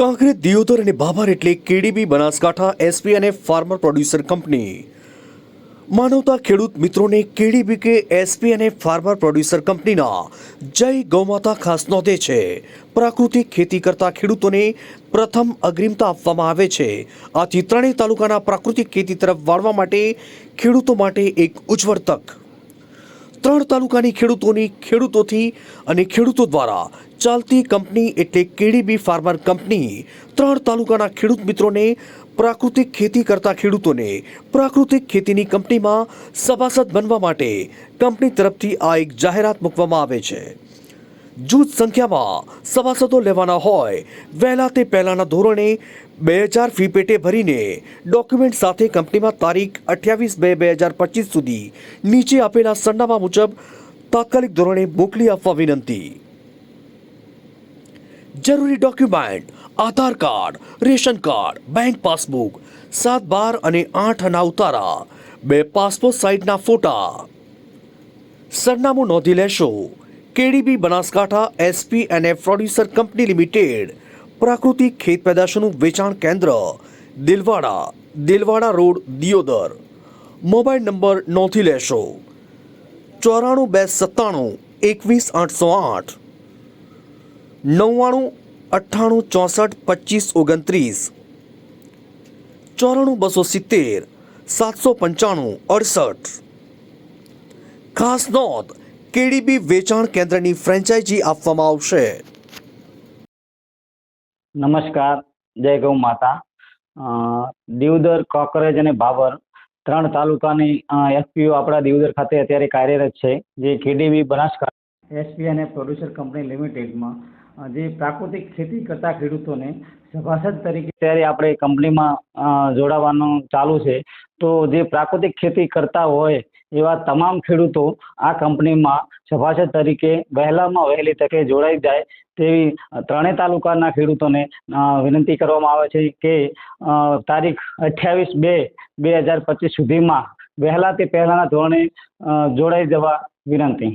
કાંકરેજ દિયોદર અને બાબર એટલે KDB Banaskantha, SP અને ફાર્મર પ્રોડ્યુસર કંપની. માનવતા ખેડૂત મિત્રોને કેડીબી કે એસપી અને ફાર્મર પ્રોડ્યુસર કંપનીના જય ગૌમાતા ખાસ નોંધે છે. પ્રાકૃતિક ખેતી કરતા ખેડૂતોને પ્રથમ અગ્રિમતા આપવામાં આવે છે. આથી ત્રણેય તાલુકાના પ્રાકૃતિક ખેતી તરફ વાળવા માટે ખેડૂતો માટે એક ઉજ્જવળ તક. ત્રણ તાલુકાની ખેડૂતોની ખેડૂતોથી અને ખેડૂતો દ્વારા ચાલતી કંપની એટલે કેડીબી ફાર્મર કંપની. ત્રણ તાલુકાના ખેડૂત મિત્રોને પ્રાકૃતિક ખેતી કરતા ખેડૂતોને પ્રાકૃતિક ખેતીની કંપનીમાં સભાસદ બનવા માટે કંપની તરફથી આ એક જાહેરાત મૂકવામાં આવે છે. જૂથ સંખ્યામાં સભાસદો લેવાના હોય. વહેલા તે પહેલાના ધોરણે બે હજાર ફી પેટે ભરીને ડોક્યુમેન્ટ સાથે કંપનીમાં તારીખ અઠ્યાવીસ બે બે હજાર પચીસ સુધી નીચે આપેલા સરનામા મુજબ તાત્કાલિક ધોરણે મોકલી આપવા વિનંતી. જરૂરી document, Aadhaar card, ration card, bank passbook, સાત બાર અને આઠ અના ઉતારા, બે પાસપોર્ટ સાઇઝના ફોટા. સરનામું નોંધી લેશો. કેડીબી બનાસકાંઠા એસપી અને પ્રોડ્યુસર કંપની લિમિટેડ પ્રાકૃતિક ખેત પેદાશોનું વેચાણ કેન્દ્ર, Dilwada Dilwada road, Deodar. Mobile number નોંધી લેશો. ચોરાણું બે સત્તાણું, એકવીસ આઠસો આઠ. નવ્વાણું અઠ્ઠાણું ચોસઠ પચીસ ઓગણત્રીસ. ચોરાણું બસો સિત્તેર. સાતસો પંચાણું અડસઠ. ખાસ નોંધ કેડીબી વેચાણ કેન્દ્રની ફ્રેન્ચાઇઝી આપવામાં આવશે. નમસ્કાર જય ગૌ માતા. અ, દીવદર કોકરેજ અને ભાવર ત્રણ તાલુકાની એફપીઓ આપણા દિવદર ખાતે અત્યારે કાર્યરત છે જે કેડીબી બનાસકાંઠા એસપી અને પ્રોડ્યુસર કંપની લિમિટેડમાં જે પ્રાકૃતિક ખેતી કરતા ખેડૂતોને સભાસદ તરીકે અત્યારે આપણે કંપનીમાં જોડાવાનું ચાલુ છે, તો જે પ્રાકૃતિક ખેતી કરતા હોય એવા તમામ ખેડૂતો આ કંપનીમાં સભાસદ તરીકે વહેલામાં વહેલી તકે જોડાઈ જાય તેવી ત્રણેય તાલુકાના ખેડૂતોને વિનંતી કરવામાં આવે છે કે તારીખ અઠ્યાવીસ બે બે હજાર પચીસ સુધીમાં વહેલા તે પહેલાંના ધોરણે જોડાઈ જવા વિનંતી.